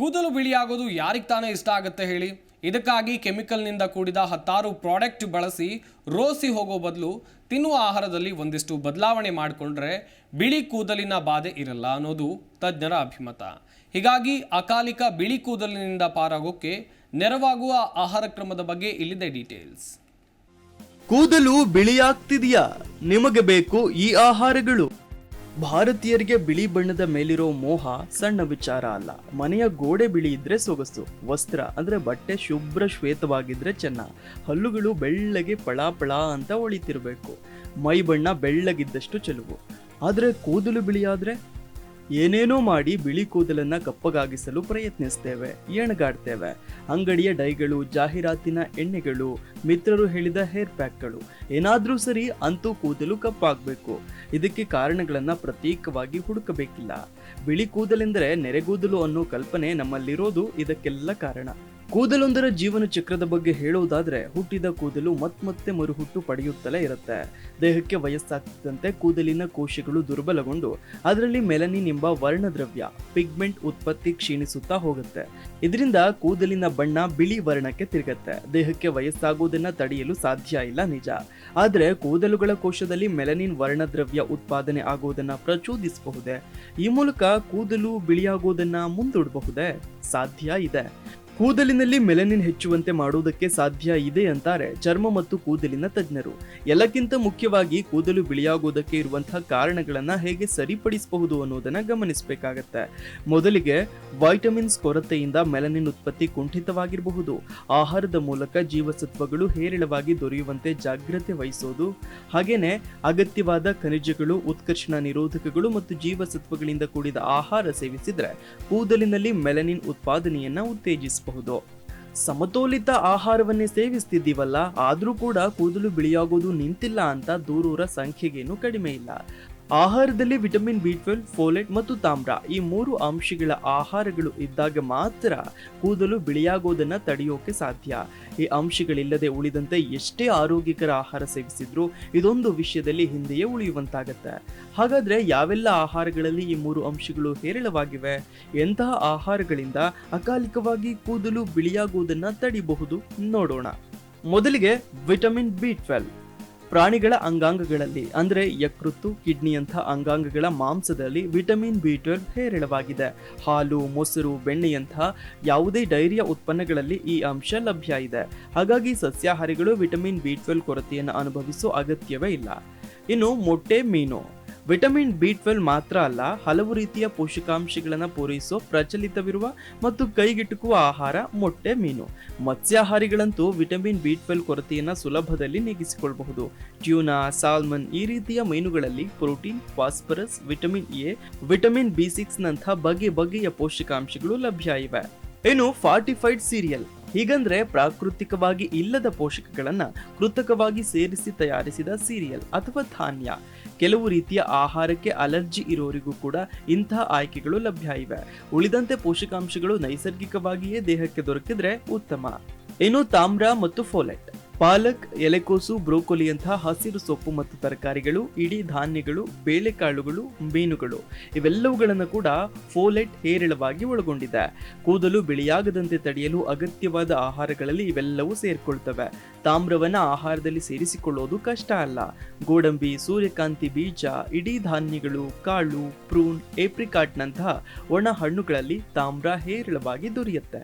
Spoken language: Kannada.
ಕೂದಲು ಬಿಳಿಯಾಗೋದು ಯಾರಿಗೆ ತಾನೇ ಇಷ್ಟ ಆಗುತ್ತೆ ಹೇಳಿ? ಇದಕ್ಕಾಗಿ ಕೆಮಿಕಲ್ನಿಂದ ಕೂಡಿದ ಹತ್ತಾರು ಪ್ರಾಡಕ್ಟ್ ಬಳಸಿ ರೋಸಿ ಹೋಗೋ ಬದಲು ತಿನ್ನುವ ಆಹಾರದಲ್ಲಿ ಒಂದಿಷ್ಟು ಬದಲಾವಣೆ ಮಾಡಿಕೊಂಡ್ರೆ ಬಿಳಿ ಕೂದಲಿನ ಬಾಧೆ ಇರಲ್ಲ ಅನ್ನೋದು ತಜ್ಞರ ಅಭಿಮತ. ಹೀಗಾಗಿ ಅಕಾಲಿಕ ಬಿಳಿ ಕೂದಲಿನಿಂದ ಪಾರಾಗೋಕ್ಕೆ ನೆರವಾಗುವ ಆಹಾರ ಕ್ರಮದ ಬಗ್ಗೆ ಇಲ್ಲಿದೆ ಡೀಟೇಲ್ಸ್. ಕೂದಲು ಬಿಳಿಯಾಗ್ತಿದೆಯಾ? ನಿಮಗೆ ಬೇಕು ಈ ಆಹಾರಗಳು. ಭಾರತೀಯರಿಗೆ ಬಿಳಿ ಬಣ್ಣದ ಮೇಲಿರೋ ಮೋಹ ಸಣ್ಣ ವಿಚಾರ ಅಲ್ಲ. ಮನೆಯ ಗೋಡೆ ಬಿಳಿ ಇದ್ರೆ ಸೊಗಸು, ವಸ್ತ್ರ ಅಂದ್ರೆ ಬಟ್ಟೆ ಶುಭ್ರ ಶ್ವೇತವಾಗಿದ್ರೆ ಚೆನ್ನ. ಹಲ್ಲುಗಳು ಬೆಳ್ಳಗೆ ಪಳ ಪಳ ಅಂತ ಒಳಿತಿರ್ಬೇಕು. ಮೈ ಬಣ್ಣ ಬೆಳ್ಳಗಿದ್ದಷ್ಟು ಚೆಲುವು. ಆದ್ರೆ ಕೂದಲು ಬಿಳಿಯಾದ್ರೆ? ಏನೇನೋ ಮಾಡಿ ಬಿಳಿ ಕೂದಲನ್ನ ಕಪ್ಪಗಾಗಿಸಲು ಪ್ರಯತ್ನಿಸ್ತೇವೆ ಎಣಗಾಡ್ತೇವೆ ಅಂಗಡಿಯ ಡೈಗಳು, ಜಾಹೀರಾತಿನ ಎಣ್ಣೆಗಳು, ಮಿತ್ರರು ಹೇಳಿದ ಹೇರ್ ಪ್ಯಾಕ್ಗಳು. ಏನಾದರೂ ಸರಿ ಅಂತೂ ಕೂದಲು ಕಪ್ಪಾಗಬೇಕು. ಇದಕ್ಕೆ ಕಾರಣಗಳನ್ನ ಪ್ರತ್ಯೇಕವಾಗಿ ಹುಡುಕಬೇಕಿಲ್ಲ. ಬಿಳಿ ಕೂದಲೆಂದರೆ ನೆರೆಗೂದಲು ಅನ್ನೋ ಕಲ್ಪನೆ ನಮ್ಮಲ್ಲಿರೋದು ಇದಕ್ಕೆಲ್ಲ ಕಾರಣ. ಕೂದಲೊಂದರ ಜೀವನ ಚಕ್ರದ ಬಗ್ಗೆ ಹೇಳುವುದಾದ್ರೆ ಹುಟ್ಟಿದ ಕೂದಲು ಮತ್ಮತ್ತೆ ಮರುಹುಟ್ಟು ಪಡೆಯುತ್ತಲೇ ಇರುತ್ತೆ. ದೇಹಕ್ಕೆ ವಯಸ್ಸಾಗ್ತಿದ್ದಂತೆ ಕೂದಲಿನ ಕೋಶಗಳು ದುರ್ಬಲಗೊಂಡು ಅದರಲ್ಲಿ ಮೆಲನಿನ್ ಎಂಬ ವರ್ಣದ್ರವ್ಯ, ಪಿಗ್ಮೆಂಟ್ ಉತ್ಪತ್ತಿ ಕ್ಷೀಣಿಸುತ್ತಾ ಹೋಗುತ್ತೆ. ಇದರಿಂದ ಕೂದಲಿನ ಬಣ್ಣ ಬಿಳಿ ವರ್ಣಕ್ಕೆ ತಿರುಗತ್ತೆ. ದೇಹಕ್ಕೆ ವಯಸ್ಸಾಗುವುದನ್ನ ತಡೆಯಲು ಸಾಧ್ಯ ಇಲ್ಲ ನಿಜ. ಆದರೆ ಕೂದಲುಗಳ ಕೋಶದಲ್ಲಿ ಮೆಲನಿನ್ ವರ್ಣದ್ರವ್ಯ ಉತ್ಪಾದನೆ ಆಗುವುದನ್ನ ಪ್ರಚೋದಿಸಬಹುದೇ? ಈ ಮೂಲಕ ಕೂದಲು ಬಿಳಿಯಾಗುವುದನ್ನ ಮುಂದೂಡಬಹುದೇ? ಸಾಧ್ಯ ಇದೆ. ಕೂದಲಿನಲ್ಲಿ ಮೆಲನಿನ್ ಹೆಚ್ಚುವಂತೆ ಮಾಡುವುದಕ್ಕೆ ಸಾಧ್ಯ ಇದೆ ಅಂತಾರೆ ಚರ್ಮ ಮತ್ತು ಕೂದಲಿನ ತಜ್ಞರು. ಎಲ್ಲಕ್ಕಿಂತ ಮುಖ್ಯವಾಗಿ ಕೂದಲು ಬಿಳಿಯಾಗುವುದಕ್ಕೆ ಇರುವಂತಹ ಕಾರಣಗಳನ್ನು ಹೇಗೆ ಸರಿಪಡಿಸಬಹುದು ಅನ್ನೋದನ್ನ ಗಮನಿಸಬೇಕಾಗತ್ತೆ. ಮೊದಲಿಗೆ ವೈಟಮಿನ್ಸ್ ಕೊರತೆಯಿಂದ ಮೆಲನಿನ್ ಉತ್ಪತ್ತಿ ಕುಂಠಿತವಾಗಿರಬಹುದು. ಆಹಾರದ ಮೂಲಕ ಜೀವಸತ್ವಗಳು ಹೇರಳವಾಗಿ ದೊರೆಯುವಂತೆ ಜಾಗ್ರತೆ ವಹಿಸೋದು. ಹಾಗೆಯೇ ಅಗತ್ಯವಾದ ಖನಿಜಗಳು, ಉತ್ಕರ್ಷಣ ನಿರೋಧಕಗಳು ಮತ್ತು ಜೀವಸತ್ವಗಳಿಂದ ಕೂಡಿದ ಆಹಾರ ಸೇವಿಸಿದರೆ ಕೂದಲಿನಲ್ಲಿ ಮೆಲನಿನ್ ಉತ್ಪಾದನೆಯನ್ನು ಉತ್ತೇಜಿಸಬಹುದು. ಸಮತೋಲಿತ ಆಹಾರವನ್ನೇ ಸೇವಿಸ್ತಿದ್ದೀವಲ್ಲ ಆದರೂ ಕೂಡ ಕೂದಲು ಬಿಳಿಯಾಗೋದು ನಿಂತಿಲ್ಲ ಅಂತ ದೂರೂರ ಸಂಖ್ಯೆಗೇನು ಕಡಿಮೆ ಇಲ್ಲ. ಆಹಾರದಲ್ಲಿ ವಿಟಮಿನ್ ಬಿ ಟ್ವೆಲ್ ಫೋಲೆಟ್ ಮತ್ತು ತಾಮ್ರ ಈ ಮೂರು ಅಂಶಗಳ ಆಹಾರಗಳು ಇದ್ದಾಗ ಮಾತ್ರ ಕೂದಲು ಬಿಳಿಯಾಗೋದನ್ನು ತಡೆಯೋಕೆ ಸಾಧ್ಯ. ಈ ಅಂಶಗಳಿಲ್ಲದೆ ಉಳಿದಂತೆ ಎಷ್ಟೇ ಆರೋಗ್ಯಕರ ಆಹಾರ ಸೇವಿಸಿದ್ರೂ ಇದೊಂದು ವಿಷಯದಲ್ಲಿ ಹಿಂದೆಯೇ ಉಳಿಯುವಂತಾಗತ್ತೆ. ಹಾಗಾದ್ರೆ ಯಾವೆಲ್ಲ ಆಹಾರಗಳಲ್ಲಿ ಈ ಮೂರು ಅಂಶಗಳು ಹೇರಳವಾಗಿವೆ? ಎಂತಹ ಆಹಾರಗಳಿಂದ ಅಕಾಲಿಕವಾಗಿ ಕೂದಲು ಬಿಳಿಯಾಗುವುದನ್ನು ತಡೆಯಬಹುದು ನೋಡೋಣ. ಮೊದಲಿಗೆ ವಿಟಮಿನ್ ಬಿ ಟ್ವೆಲ್ ಪ್ರಾಣಿಗಳ ಅಂಗಾಂಗಗಳಲ್ಲಿ, ಅಂದರೆ ಯಕೃತ್ತು ಕಿಡ್ನಿಯಂಥ ಅಂಗಾಂಗಗಳ ಮಾಂಸದಲ್ಲಿ ವಿಟಮಿನ್ ಬಿ ಟ್ವೆಲ್ವ್ ಹೇರಳವಾಗಿದೆ. ಹಾಲು, ಮೊಸರು ಬೆಣ್ಣೆಯಂಥ ಯಾವುದೇ ಡೈರಿಯ ಉತ್ಪನ್ನಗಳಲ್ಲಿ ಈ ಅಂಶ ಲಭ್ಯ ಇದೆ. ಹಾಗಾಗಿ ಸಸ್ಯಾಹಾರಿಗಳು ವಿಟಮಿನ್ ಬಿ ಟ್ವೆಲ್ವ್ ಕೊರತೆಯನ್ನು ಅನುಭವಿಸೋ ಅಗತ್ಯವೇ ಇಲ್ಲ. ಇನ್ನು ಮೊಟ್ಟೆ ಮೀನು. ವಿಟಮಿನ್ ಬಿ ಟ್ವೆಲ್ ಮಾತ್ರ ಅಲ್ಲ, ಹಲವು ರೀತಿಯ ಪೋಷಕಾಂಶಗಳನ್ನು ಪೂರೈಸೋ ಪ್ರಚಲಿತವಿರುವ ಮತ್ತು ಕೈಗೆಟುಕುವ ಆಹಾರ ಮೊಟ್ಟೆ ಮೀನು. ಮತ್ಸ್ಯಾಹಾರಿಗಳಂತೂ ವಿಟಮಿನ್ ಬಿ ಟ್ವೆಲ್ ಕೊರತೆಯನ್ನು ಸುಲಭದಲ್ಲಿ ನೀಗಿಸಿಕೊಳ್ಳಬಹುದು ಟ್ಯೂನಾ, ಸಾಲ್ಮನ್ ಈ ರೀತಿಯ ಮೀನುಗಳಲ್ಲಿ protein, phosphorus, vitamin A, vitamin B six ನಂತಹ ಬಗೆ ಬಗೆಯ ಪೋಷಕಾಂಶಗಳು ಲಭ್ಯ ಇವೆ. ಇನ್ನು ಫಾರ್ಟಿಫೈಡ್ ಸೀರಿಯಲ್. ಹೀಗಂದ್ರೆ ಪ್ರಾಕೃತಿಕವಾಗಿ ಇಲ್ಲದ ಪೋಷಕಗಳನ್ನು ಕೃತಕವಾಗಿ ಸೇರಿಸಿ ತಯಾರಿಸಿದ ಸೀರಿಯಲ್ ಅಥವಾ ಧಾನ್ಯ. ಕೆಲವು ರೀತಿಯ ಆಹಾರಕ್ಕೆ ಅಲರ್ಜಿ ಇರೋರಿಗೂ ಕೂಡ ಇಂತಹ ಆಯ್ಕೆಗಳು ಲಭ್ಯ ಇವೆ. ಉಳಿದಂತೆ ಪೋಷಕಾಂಶಗಳು ನೈಸರ್ಗಿಕವಾಗಿಯೇ ದೇಹಕ್ಕೆ ದೊರಕಿದ್ರೆ ಉತ್ತಮ. ಇನ್ನು ತಾಮ್ರ ಮತ್ತು ಫೋಲೆಟ್. ಪಾಲಕ್, ಎಲೆಕೋಸು, ಬ್ರೋಕೊಲಿಯಂತಹ ಹಸಿರು ಸೊಪ್ಪು ಮತ್ತು ತರಕಾರಿಗಳು, ಇಡೀ ಧಾನ್ಯಗಳು, ಬೇಳೆಕಾಳುಗಳು, ಮೀನುಗಳು, ಇವೆಲ್ಲವುಗಳನ್ನು ಕೂಡ ಫೋಲೆಟ್ ಹೇರಳವಾಗಿ ಒಳಗೊಂಡಿದೆ. ಕೂದಲು ಬಿಳಿಯಾಗದಂತೆ ತಡೆಯಲು ಅಗತ್ಯವಾದ ಆಹಾರಗಳಲ್ಲಿ ಇವೆಲ್ಲವೂ ಸೇರಿಕೊಳ್ತವೆ. ತಾಮ್ರವನ್ನು ಆಹಾರದಲ್ಲಿ ಸೇರಿಸಿಕೊಳ್ಳೋದು ಕಷ್ಟ ಅಲ್ಲ. ಗೋಡಂಬಿ, ಸೂರ್ಯಕಾಂತಿ ಬೀಜ, ಇಡೀ ಧಾನ್ಯಗಳು, ಕಾಳು, ಪ್ರೂನ್, ಏಪ್ರಿಕಾಟ್ನಂತಹ ಒಣ ಹಣ್ಣುಗಳಲ್ಲಿ ತಾಮ್ರ ಹೇರಳವಾಗಿ ದೊರೆಯುತ್ತೆ.